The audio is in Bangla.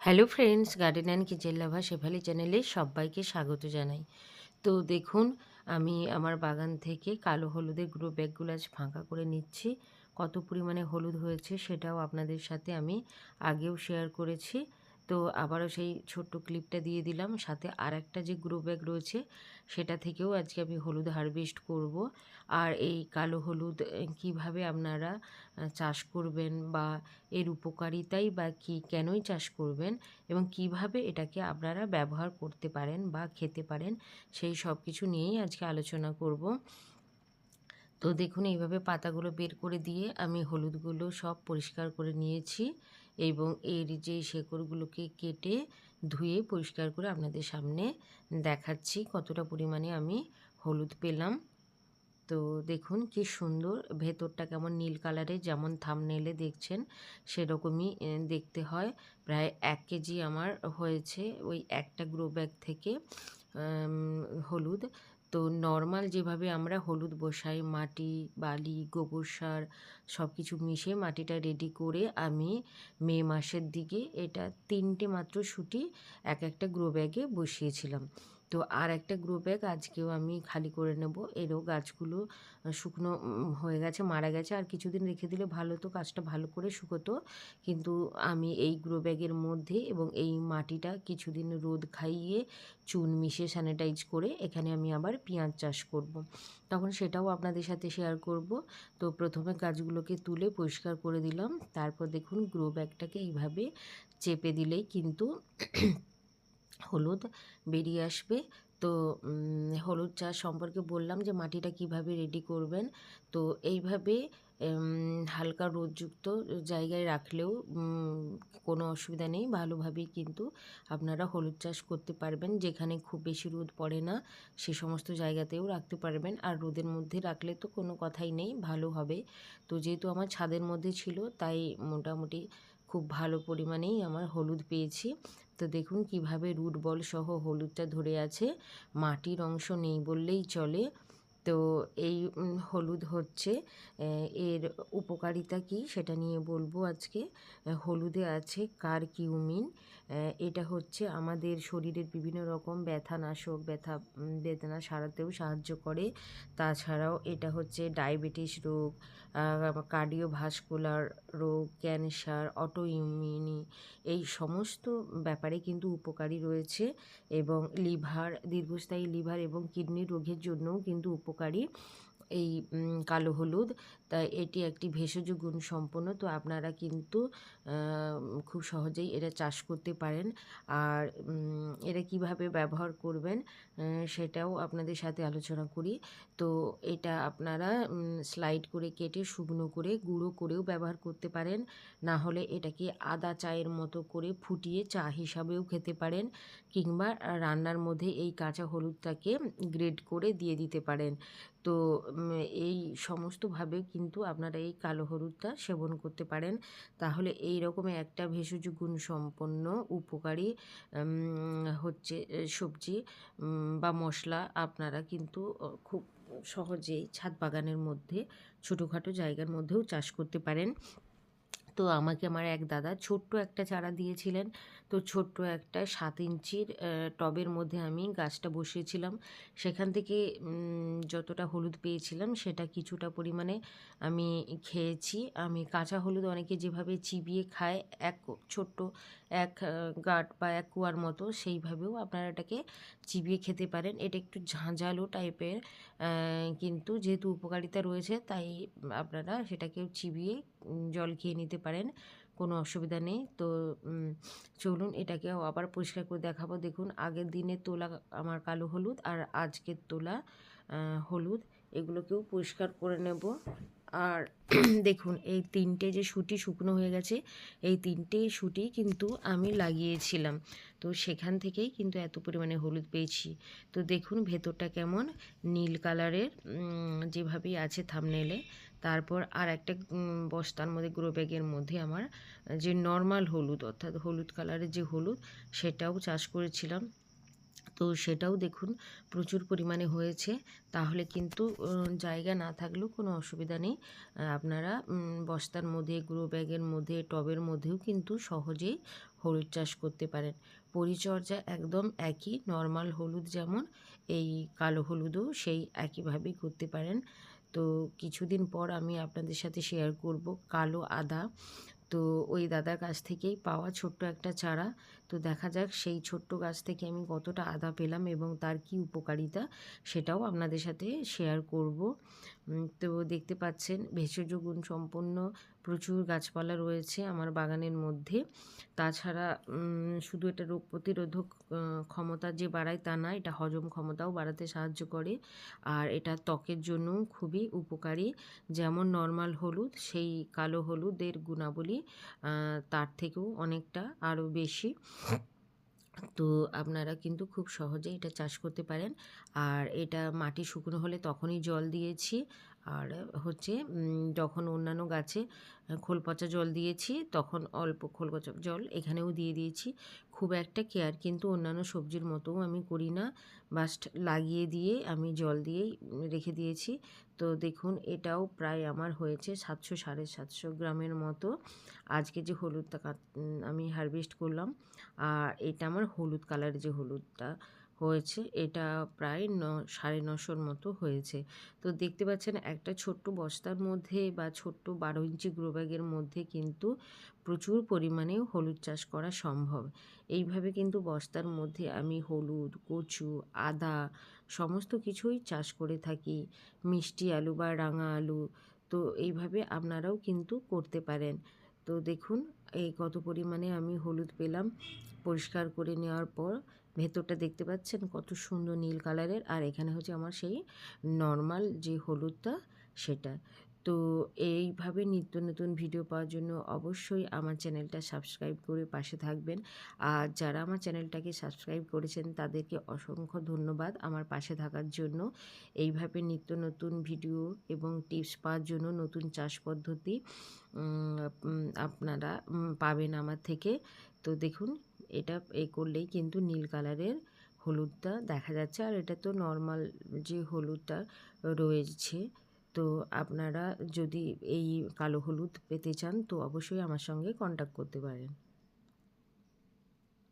Hello friends garden and kitchen lava Shefali চ্যানেলে সবাইকে স্বাগত জানাই। তো দেখুন, আমি আমার বাগান থেকে কালো হলুদের গ্রো ব্যাগগুলো আজ ফাঁকা করে নিচ্ছি। কত পরিমাণে হলুদ হয়েছে সেটাও আপনাদের সাথে আমি আগেও শেয়ার করেছি। তো আবারও সেই ছোট্ট ক্লিপটা দিয়ে দিলাম। সাথে আর একটা যে গ্রো ব্যাগ রয়েছে, সেটা থেকেও আজকে আমি হলুদ হারভেস্ট করব। আর এই কালো হলুদ কীভাবে আপনারা চাষ করবেন বা এর উপকারিতাই বা কি, কেনই চাষ করবেন এবং কীভাবে এটাকে আপনারা ব্যবহার করতে পারেন বা খেতে পারেন, সেই সব কিছু নিয়েই আজকে আলোচনা করব। তো দেখুন, এইভাবে পাতাগুলো বের করে দিয়ে আমি হলুদগুলো সব পরিষ্কার করে নিয়েছি। এবং এর যে শেকড়গুলোকে কেটে ধুয়ে পরিষ্কার করে আপনাদের সামনে দেখাচ্ছি কতটা পরিমাণে আমি হলুদ পেলাম। তো দেখুন কি সুন্দর, ভেতরটা কেমন নীল কালারের, যেমন থামনেলে দেখছেন, সেরকমই দেখতে হয়। প্রায় এক কেজি আমার হয়েছে ওই একটা গ্রো ব্যাগ থেকে হলুদ। তো নর্মাল যেভাবে আমরা হলুদ বসাই, মাটি, বালি, গোবর সার সব কিছু মিশিয়ে মাটিটা রেডি করে আমি মে মাসের দিকে এটা তিনটে মাত্র সুটি এক একটা গ্রো ব্যাগে বসিয়েছিলাম। তো আর একটা গ্রো ব্যাগ আজকেও আমি খালি করে নেব। এরও গাছগুলো শুকনো হয়ে গেছে, মারা গেছে। আর কিছুদিন রেখে দিলে ভালো তো কাজটা ভালো করে শুকোতো। কিন্তু আমি এই গ্রো ব্যাগের মধ্যে এবং এই মাটিটা কিছুদিন রোদ খাইয়ে চুন মিশিয়ে স্যানিটাইজ করে এখানে আমি আবার পেঁয়াজ চাষ করব। তখন সেটাও আপনাদের সাথে শেয়ার করব। তো প্রথমে গাছগুলোকে তুলে পরিষ্কার করে দিলাম। তারপর দেখুন গ্রো ব্যাগটাকে এইভাবে চেপে দিলেই কিন্তু হলুদ বেরিয়ে আসবে। তো হলুদ চাষ সম্পর্কে বললাম যে মাটিটা কীভাবে রেডি করবেন। তো, এইভাবে হালকা রোদযুক্ত জায়গায় রাখলেও কোনো অসুবিধা নেই। ভালোভাবেই কিন্তু আপনারা হলুদ চাষ করতে পারবেন। যেখানে খুব বেশি রোদ পড়ে না, সে সমস্ত জায়গাতেও রাখতে পারবেন। আর রোদের মধ্যে রাখলে তো কোনো কথাই নেই, ভালো হবে। তো, যেহেতু আমার ছাদের মধ্যে ছিল, তাই মোটামুটি খুব ভালো পরিমাণেই আমার হলুদ পেয়েছি। তো দেখুন কীভাবে রুট বল সহ হলুদটা ধরে আছে। মাটির অংশ নেই বললেই চলে। তো এই হলুদ হচ্ছে। এর উপকারিতা কি সেটা নিয়ে বলব আজকে। হলুদে আছে কারকিউমিন। এটা হচ্ছে আমাদের শরীরের বিভিন্ন রকম ব্যথা নাশক ব্যথা বেদনা সারাতেও সাহায্য করে। তাছাড়াও এটা হচ্ছে ডায়াবেটিস রোগ কার্ডিওভাস্কুলার রোগ, ক্যান্সার অটো ইমিউনি এই সমস্ত ব্যাপারে কিন্তু উপকারী রয়েছে এবং লিভার, দীর্ঘস্থায়ী লিভার এবং কিডনি রোগের জন্যও কিন্তু উপকারী। এই কালো হলুদ। তাই এটি একটি ভেষজ গুণ সম্পন্ন। তো আপনারা কিন্তু খুব সহজেই এটা চাষ করতে পারেন। আর এটা কীভাবে ব্যবহার করবেন সেটাও আপনাদের সাথে আলোচনা করি। তো এটা আপনারা স্লাইড করে কেটে, শুকনো করে, গুঁড়ো করেও ব্যবহার করতে পারেন। না হলে এটাকে আদা চায়ের মতো করে ফুটিয়ে চা হিসাবেও খেতে পারেন। কিংবা রান্নার মধ্যে এই কাঁচা হলুদটাকে গ্রেড করে দিয়ে দিতে পারেন। তো এই সমস্তভাবে কিন্তু আপনারা এই কালো হলুদটা সেবন করতে পারেন। তাহলে এই রকম একটা ভেষজ গুণ সম্পন্ন উপকারী হচ্ছে, সবজি বা মশলা আপনারা কিন্তু খুব সহজেই ছাদ বাগানের মধ্যে, ছোটোখাটো জায়গার মধ্যেও চাষ করতে পারেন। তো আমাকে আমার এক দাদা ছোট্ট একটা চারা দিয়েছিলেন। তো ছোট্ট একটা সাত ইঞ্চির টবের মধ্যে আমি গাছটা বসিয়েছিলাম। সেখান থেকে যতটা হলুদ পেয়েছিলাম সেটা কিছুটা পরিমাণে আমি খেয়েছি। আমি কাঁচা হলুদ অনেকে যেভাবে চিবিয়ে খায়, এক ছোট্ট এক গাট বা এক কুয়ার মতো সেইভাবেও আপনারা এটাকে চিবিয়ে খেতে পারেন। এটা একটু ঝাঁঝালো টাইপের কিন্তু যেহেতু উপকারিতা রয়েছে, তাই আপনারা সেটাকেও চিবিয়ে জল খেয়ে নিতে পারেন, কোনো অসুবিধা নেই। তো চলুন এটাকে আবার পরিষ্কার করে দেখাবো। দেখুন, আগের দিনে তোলা আমার কালো হলুদ আর আজকের তোলা হলুদ, এগুলোকেও পরিষ্কার করে নেব। আর দেখুন, এই তিনটে যে সুটি শুকনো হয়ে গেছে, এই তিনটে সুটি কিন্তু আমি লাগিয়েছিলাম। তো সেখান থেকেই কিন্তু এত পরিমাণে হলুদ পেয়েছি। তো দেখুন ভেতরটা কেমন, নীল কালারের যেভাবেই আছে থামনেলে তারপর আর একটা বস্তার মধ্যে, গ্রো ব্যাগের মধ্যে আমার যে নর্মাল হলুদ, অর্থাৎ হলুদ কালারের যে হলুদ, সেটাও চাষ করেছিলাম। তো সেটাও দেখুন, প্রচুর পরিমাণে হয়েছে। তাহলে কিন্তু জায়গা না থাকলেও কোনো অসুবিধা নেই। আপনারা বস্তার মধ্যে, গ্রো ব্যাগের মধ্যে, টবের মধ্যেও কিন্তু সহজেই হলুদ চাষ করতে পারেন। পরিচর্যা একদম একই নর্মাল হলুদ যেমন, এই কালো হলুদও সেই একইভাবেই করতে পারেন। তো কিছুদিন পর আমি আপনাদের সাথে শেয়ার করব কালো আদা। তো ওই দাদার কাছ থেকেই পাওয়া ছোট্ট একটা চারা। তো দেখা যাক সেই ছোট্ট গাছ থেকে আমি কতটা আদা পেলাম এবং তার কি উপকারিতা সেটাও আপনাদের সাথে শেয়ার করব। তো দেখতে পাচ্ছেন ভেষজ গুণ সম্পন্ন প্রচুর গাছপালা রয়েছে আমার বাগানের মধ্যে। তাছাড়া শুধু এটা রোগ প্রতিরোধক ক্ষমতা যে বাড়ায় তা না, এটা হজম ক্ষমতাও বাড়াতে সাহায্য করে। আর এটা ত্বকের জন্যও খুবই উপকারী। যেমন নর্মাল হলুদ, সেই কালো হলুদের গুণাবলী তার থেকেও অনেকটা আরও বেশি। তো আপনারা কিন্তু খুব সহজে এটা চাষ করতে পারেন। আর এটা মাটি শুকনো হলে তখনই জল দিয়েছি। আর হচ্ছে যখন অন্যান্য গাছে খোল পচা জল দিয়েছি, তখন অল্প খোল পচা জল এখানেও দিয়ে দিয়েছি। খুব একটা কেয়ার কিন্তু অন্যান্য সবজির মতোও আমি করি না। বাস্ট লাগিয়ে দিয়ে আমি জল দিয়েই রেখে দিয়েছি। তো দেখুন, এটাও প্রায় আমার হয়েছে সাতশো, সাড়ে সাতশো গ্রামের মতো। আজকে যে হলুদটা আমি হারভেস্ট করলাম, আর এটা আমার হলুদ কালার যে হলুদটা। হয়েছে, এটা প্রায় ন, সাড়ে নশোর মতো হয়েছে। তো দেখতে পাচ্ছেন একটা ছোট্ট বস্তার মধ্যে বা ছোট্ট বারো ইঞ্চি গ্রো ব্যাগের মধ্যে কিন্তু প্রচুর পরিমাণে হলুদ চাষ করা সম্ভব। এইভাবে কিন্তু বস্তার মধ্যে আমি হলুদ, কচু, আদা সমস্ত কিছুই চাষ করে থাকি। মিষ্টি আলু বা রাঙা আলু, তো এইভাবে আপনারাও কিন্তু করতে পারেন। তো দেখুন, এই কত পরিমাণে আমি হলুদ পেলাম। পরিষ্কার করে নেওয়ার পর ভেতরটা দেখতে পাচ্ছেন কত সুন্দর নীল কালারের। আর এখানে হচ্ছে আমার সেই নর্মাল যে হলুদটা, সেটা। তো এইভাবে নিত্য নতুন ভিডিও পাওয়ার জন্য অবশ্যই আমার চ্যানেলটা সাবস্ক্রাইব করে পাশে থাকবেন। আর যারা আমার চ্যানেলটাকে সাবস্ক্রাইব করেছেন, তাদেরকে অসংখ্য ধন্যবাদ আমার পাশে থাকার জন্য। এইভাবে নিত্য নতুন ভিডিও এবং টিপস পাওয়ার জন্য নতুন চাষ পদ্ধতি আপনারা পাবেন আমার থেকে। তো দেখুন এটা এ করলেই কিন্তু নীল কালারের হলুদটা দেখা যাচ্ছে। আর এটা তো নর্মাল যে হলুদটা রয়েছে, তো আপনারা যদি এই কালো হলুদ পেতে চান তো অবশ্যই আমার সঙ্গে কন্ট্যাক্ট করতে পারেন।